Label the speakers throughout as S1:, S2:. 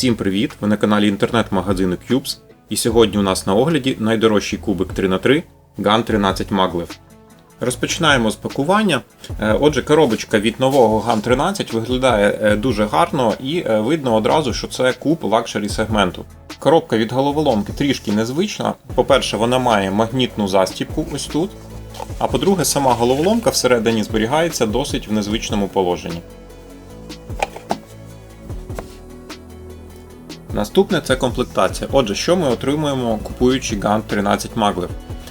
S1: Всім привіт! Ви на каналі інтернет-магазину Cubes. І сьогодні у нас на огляді найдорожчий кубик 3х3 GAN 13 Maglev. Розпочинаємо з пакування. Е, Отже, коробочка від нового GAN 13 виглядає е, дуже гарно і е, видно одразу, що це куб лакшері сегменту. Коробка від головоломки трішки незвична. По-перше, вона має магнітну застіпку ось тут. А по-друге, сама головоломка всередині зберігається досить в незвичному положенні. Наступне це комплектація. Отже, що ми отримуємо, купуючи GAN 13 Maglev?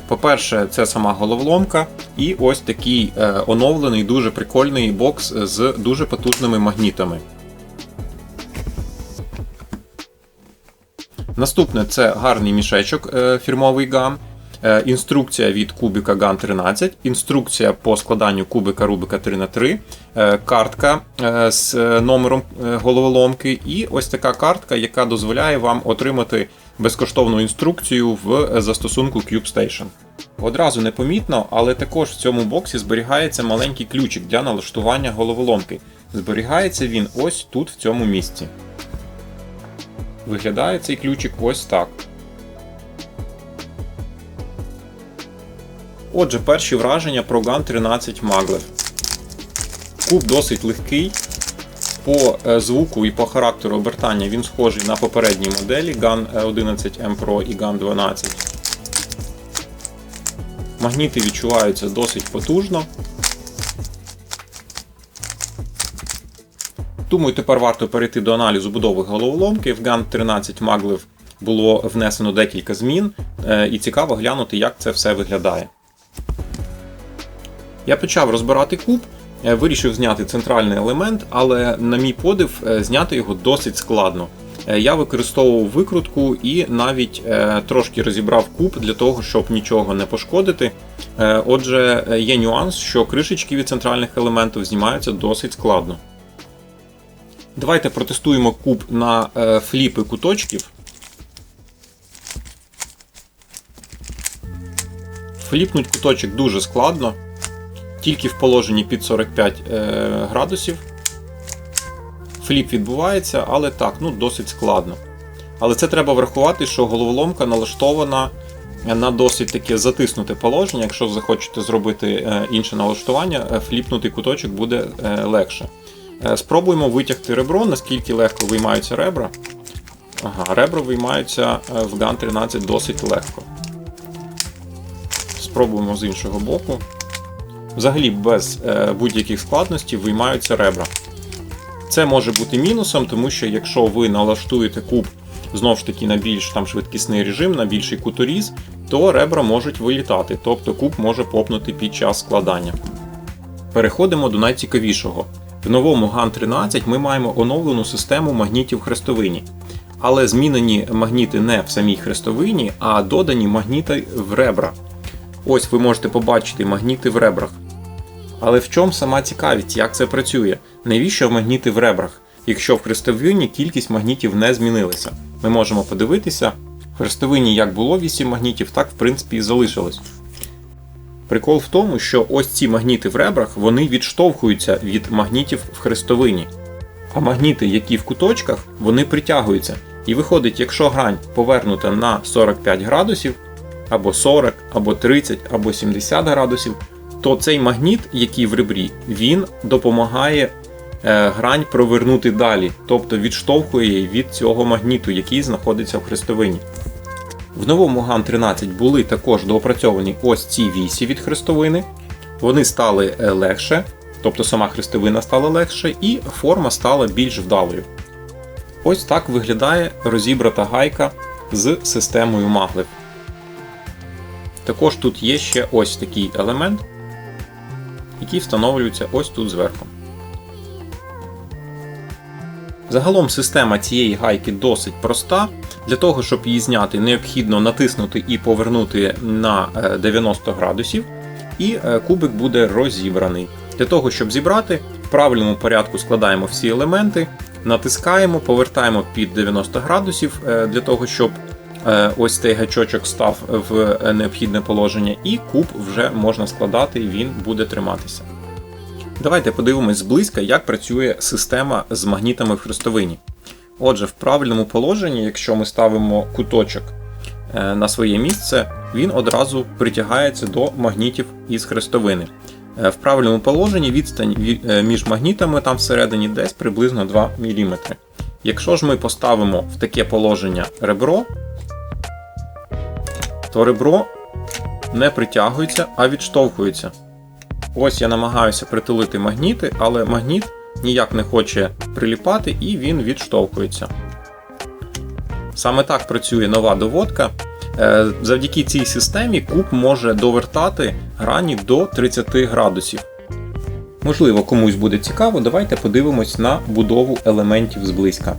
S1: По-перше, це сама головоломка, і ось такий е, оновлений, дуже прикольний бокс з дуже потужними магнітами. Наступне це гарний мішечок е, фірмовий GAN. Е, Інструкція від кубика GAN 13, інструкція по складанню кубика Рубика 3х3, е, картка е, з номером головоломки, і ось така картка, яка дозволяє вам отримати безкоштовну інструкцію в застосунку CubeStation. Одразу непомітно, але також в цьому боксі зберігається маленький ключик для налаштування головоломки. Зберігається він ось тут, в цьому місці. Виглядає цей ключик ось так. Отже, перші враження про GAN 13 Maglev. Куб досить легкий. По е, звуку і по характеру обертання він схожий на попередній моделі GAN 11 M Pro і GAN 12. Магніти відчуваються досить потужно. Думаю, тепер варто перейти до аналізу будови головоломки. В GAN 13 Maglev було внесено декілька змін, е, і цікаво глянути, як це все виглядає. Я почав розбирати куб, е, вирішив зняти центральний елемент, але, на мій подив, е, зняти його досить складно. Е, Я використовував викрутку і навіть трошки розібрав куб для того, щоб нічого не пошкодити. Отже, є нюанс, що кришечки від центральних елементів знімаються досить складно. Давайте протестуємо куб на фліпи куточків. Фліпнуть куточок дуже складно тільки в положенні під 45 е, градусів. Фліп відбувається, але так, ну досить складно. Але це треба врахувати, що головоломка налаштована на досить таке затиснуте положення. Якщо захочете зробити е, інше налаштування, е, фліпнутий куточок буде легше. Спробуємо витягти ребро, наскільки легко виймаються ребра. Ага, ребра виймаються в GAN 13 досить легко. Спробуємо з іншого боку. Взагалі без е, будь-яких складностей виймаються ребра. Це може бути мінусом, тому що якщо ви налаштуєте куб знову ж таки на більш там швидкісний режим, на більший куторіз, то ребра можуть вилітати, тобто куб може попнути під час складання. Переходимо до найцікавішого. В новому GAN 13 ми маємо оновлену систему магнітів хрестовині. Але змінені магніти не в самій хрестовині, а додані магніти в ребра. Ось ви можете побачити магніти в ребрах. Але в чому сама цікавість, як це працює? Навіщо магніти в ребрах, якщо в хрестовині кількість магнітів не змінилася? Ми можемо подивитися, в хрестовині як було 8 магнітів, так в принципі і залишилось. Прикол в тому, що ось ці магніти в ребрах вони відштовхуються від магнітів в хрестовині. А магніти, які в куточках, вони притягуються. І виходить, якщо грань повернута на 45 градусів, або 40, або 30, або 70 градусів, то цей магніт, який в ребрі, він допомагає е, грань провернути далі, тобто відштовхує її від цього магніту, який знаходиться в хрестовині. В новому GAN 13 були також доопрацьовані ось ці вісі від хрестовини. Вони стали е, легше, тобто сама хрестовина стала легше, і форма стала більш вдалою. Ось так виглядає розібрата гайка з системою Maglev. Також тут є ще ось такий елемент, який встановлюється ось тут зверху. Загалом система цієї гайки досить проста. Для того, щоб її зняти, необхідно натиснути і повернути на е, 90 градусів, і е, кубик буде розібраний. Для того, щоб зібрати, в правильному порядку складаємо всі елементи, натискаємо, повертаємо під 90 градусів е, для того, щоб е, ось цей гачочок став в е, необхідне положення, і куб вже можна складати, і він буде триматися. Давайте подивимось зблизька, як працює система з магнітами в хрестовині. Отже, в правильному положенні, якщо ми ставимо куточок е, на своє місце, він одразу притягається до магнітів із хрестовини. Е, В правильному положенні відстань е, між магнітами там всередині десь приблизно 2 мм. Якщо ж ми поставимо в таке положення ребро, то ребро не притягується, а відштовхується. Ось я намагаюся притулити магніти, але магніт ніяк не хоче приліпати і він відштовхується. Саме так працює нова доводка. Е, Завдяки цій системі куб може довертати грані до 30 градусів. Можливо, комусь буде цікаво, давайте подивимось на будову елементів зблизька.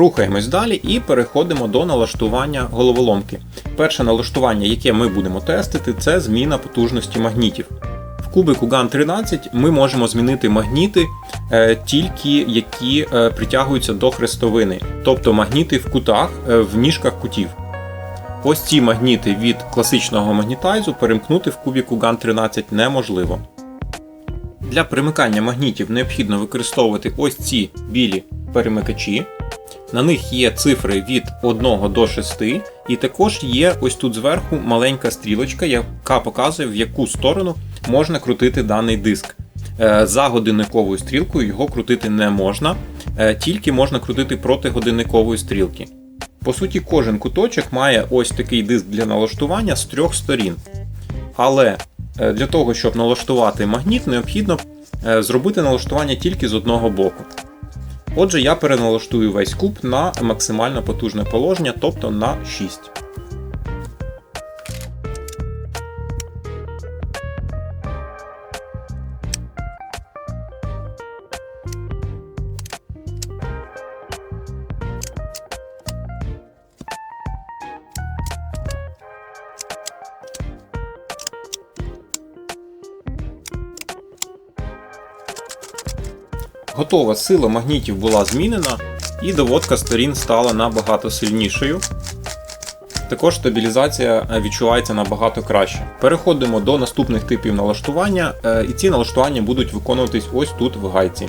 S1: Рухаємось далі і переходимо до налаштування головоломки. Перше налаштування, яке ми будемо тестити, це зміна потужності магнітів. В кубику GAN 13 ми можемо змінити магніти е, тільки які е, притягуються до хрестовини, тобто магніти в кутах, е, в ніжках кутів. Ось ці магніти від класичного магнітайзу перемкнути в кубіку GAN 13 неможливо. Для примикання магнітів необхідно використовувати ось ці білі перемикачі. На них є цифри від 1 до 6, і також є ось тут зверху маленька стрілочка, яка показує, в яку сторону можна крутити даний диск. Е, За годинниковою стрілкою його крутити не можна, е, тільки можна крутити проти годинникової стрілки. По суті, кожен куточок має ось такий диск для налаштування з трьох сторін. Але е, для того, щоб налаштувати магніт, необхідно зробити налаштування тільки з одного боку. Отже, я переналаштую весь куб на максимально потужне положення, тобто на 6. Готова сила магнітів була змінена, і доводка сторін стала набагато сильнішою. Також стабілізація е, відчувається набагато краще. Переходимо до наступних типів налаштування, е, і ці налаштування будуть виконуватись ось тут в гайці.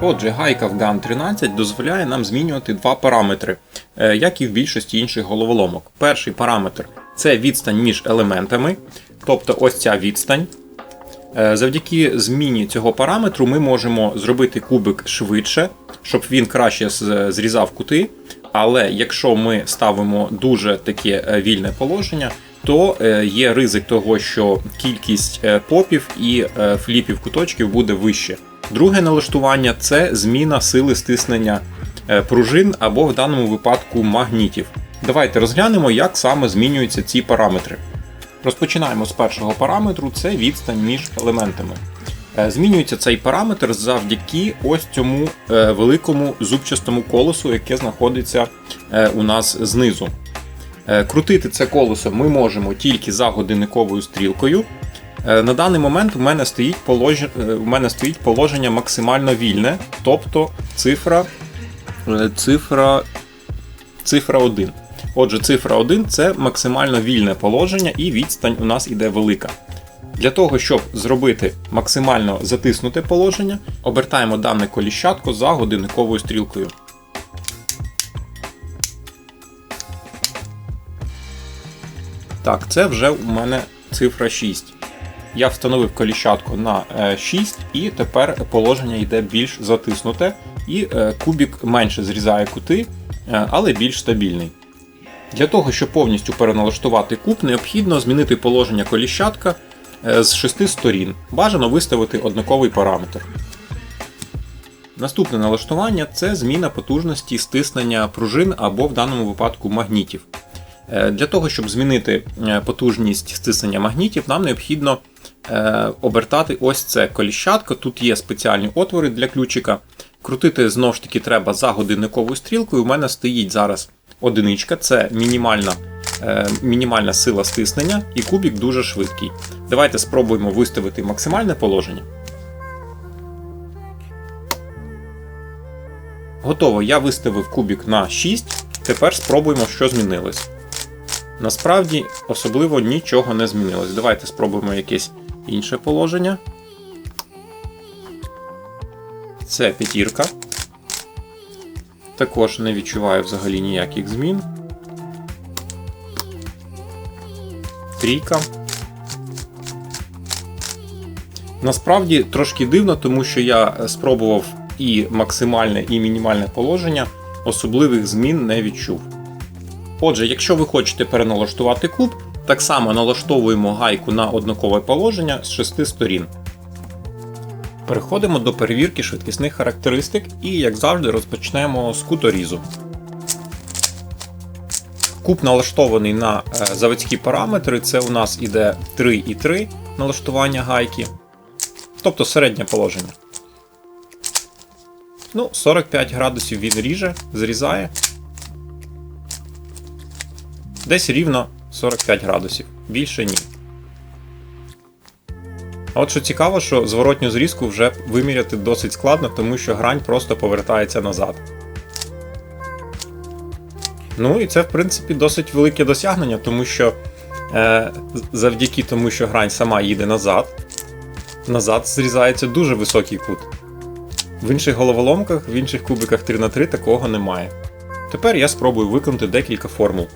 S1: Отже, гайка в GAN 13 дозволяє нам змінювати два параметри, е, як і в більшості інших головоломок. Перший параметр це відстань між елементами, тобто ось ця відстань. Е, Завдяки зміні цього параметру ми можемо зробити кубик швидше, щоб він краще зрізав кути. Але якщо ми ставимо дуже таке е, вільне положення, то е, є ризик того, що кількість попів і фліпів куточків буде вище. Друге налаштування це зміна сили стиснення пружин або в даному випадку магнітів. Давайте розглянемо, як саме змінюються ці параметри. Розпочинаємо з першого параметру, це відстань між елементами. Е, Змінюється цей параметр завдяки ось цьому е, великому зубчастому колесу, яке знаходиться е, у нас знизу. Крутити це колесо ми можемо тільки за годинниковою стрілкою. На даний момент у мене стоїть, полож... е, у мене стоїть положення максимально вільне, тобто цифра, цифра, цифра 1. Отже, цифра 1 це максимально вільне положення і відстань у нас іде велика. Для того, щоб зробити максимально затиснуте положення, обертаємо дане коліщатко за годинниковою стрілкою. Так, це вже у мене цифра 6. Я встановив коліщатко на е, 6, і тепер положення йде більш затиснуте, і е, кубік менше зрізає кути, е, але більш стабільний. Для того, щоб повністю переналаштувати куб, необхідно змінити положення коліщатка е, з шести сторін. Бажано виставити однаковий параметр. Наступне налаштування це зміна потужності стиснення пружин або в даному випадку магнітів. Е, Для того, щоб змінити е, потужність стиснення магнітів, нам необхідно обертати ось це коліщатко. Тут є спеціальні отвори для ключика. Крутити знову ж таки треба за годинниковою стрілкою. У мене стоїть зараз одиничка, це мінімальна, е, мінімальна сила стиснення, і кубик дуже швидкий. Давайте спробуємо виставити максимальне положення. Готово, я виставив кубик на 6. Тепер спробуємо, що змінилось. Насправді, особливо нічого не змінилось. Давайте спробуємо якесь інше положення. Це п'ятірка. Також не відчуваю взагалі ніяких змін. Трійка. Насправді трошки дивно, тому що я спробував і максимальне, і мінімальне положення, особливих змін не відчув. Отже, якщо ви хочете переналаштувати куб, так само налаштовуємо гайку на однакове положення з шести сторін. Переходимо до перевірки швидкісних характеристик і, як завжди, розпочнемо з куторізу. Куб налаштований на е, заводські параметри, це у нас іде 3,3 налаштування гайки, тобто середнє положення. Ну, 45 градусів він ріже, зрізає. Десь рівно 45 градусів. Більше ні. А от що цікаво, що зворотню зрізку вже виміряти досить складно, тому що грань просто повертається назад. Ну і це, в принципі, досить велике досягнення, тому що е, завдяки тому, що грань сама їде назад, назад зрізається дуже високий кут. В інших головоломках, в інших кубиках 3х3 такого немає. Тепер я спробую виконати декілька формул.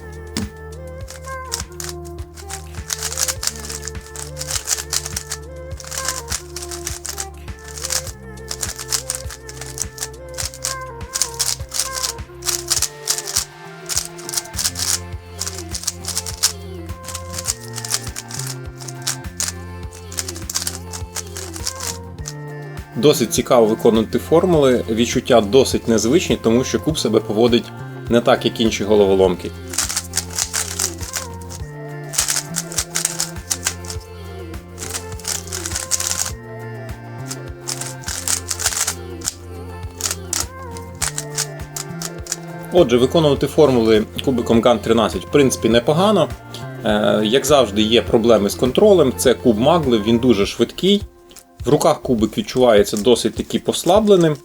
S1: Досить цікаво виконувати формули, відчуття досить незвичні, тому що куб себе поводить не так, як інші головоломки. Отже, виконувати формули кубиком GAN 13 в принципі непогано. Е, Як завжди, є проблеми з контролем. Це куб Магли, він дуже швидкий. В руках кубик відчувається досить таки послабленим.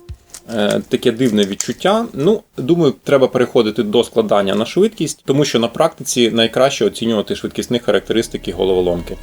S1: Е, Таке дивне відчуття. Ну, думаю, треба переходити до складання на швидкість, тому що на практиці найкраще оцінювати швидкісні характеристики головоломки.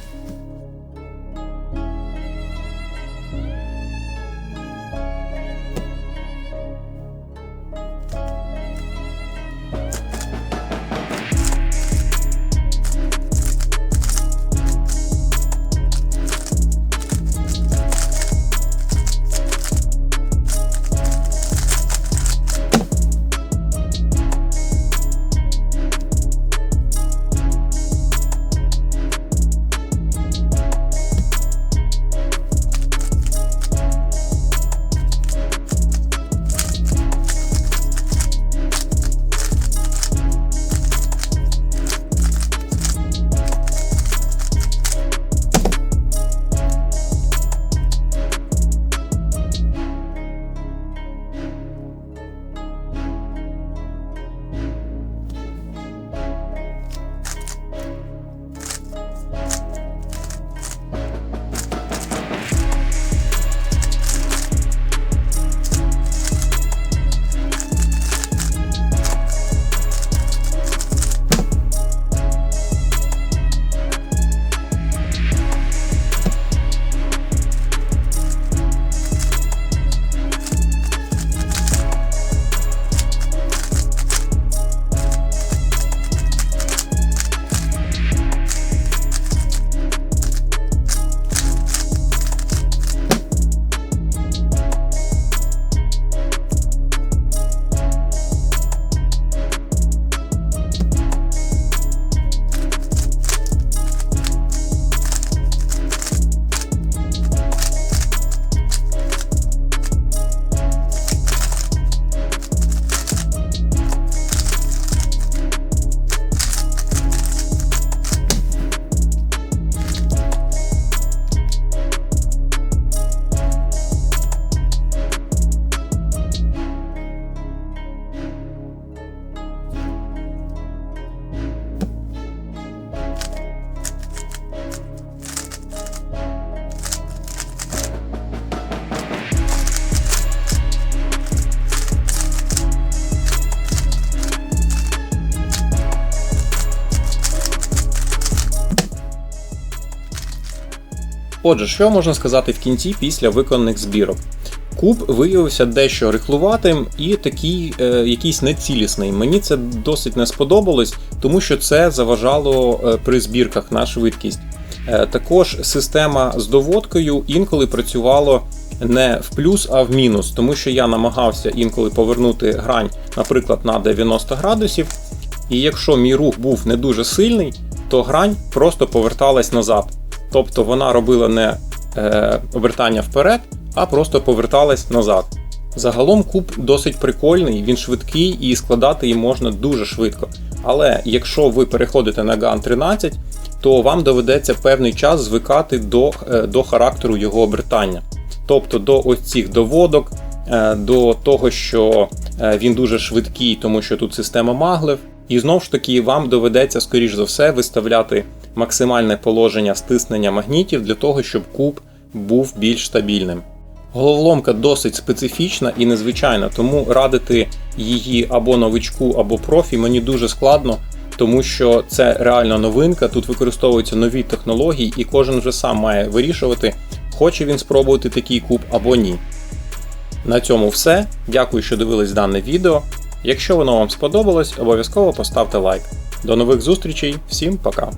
S1: Отже, що можна сказати в кінці після виконаних збірок? Куб виявився дещо рихлуватим і такий е, якийсь нецілісний. Мені це досить не сподобалось, тому що це заважало е, при збірках на швидкість. Е, також система з доводкою інколи працювала не в плюс, а в мінус, тому що я намагався інколи повернути грань, наприклад, на 90 градусів. І якщо мій рух був не дуже сильний, то грань просто поверталась назад. Тобто вона робила не е, обертання вперед, а просто поверталась назад. Загалом куб досить прикольний, він швидкий і складати її можна дуже швидко. Але якщо ви переходите на GAN 13, то вам доведеться певний час звикати до, е, до характеру його обертання. Тобто до ось цих доводок, е, до того, що е, він дуже швидкий, тому що тут система маглив. І знову ж таки, вам доведеться, скоріш за все, виставляти максимальне положення стиснення магнітів для того, щоб куб був більш стабільним. Головоломка досить специфічна і незвичайна, тому радити її або новичку, або профі мені дуже складно, тому що це реально новинка. Тут використовуються нові технології, і кожен вже сам має вирішувати, хоче він спробувати такий куб або ні. На цьому все. Дякую, що дивились дане відео. Якщо воно вам сподобалось, обов'язково поставте лайк. До нових зустрічей, всім пока!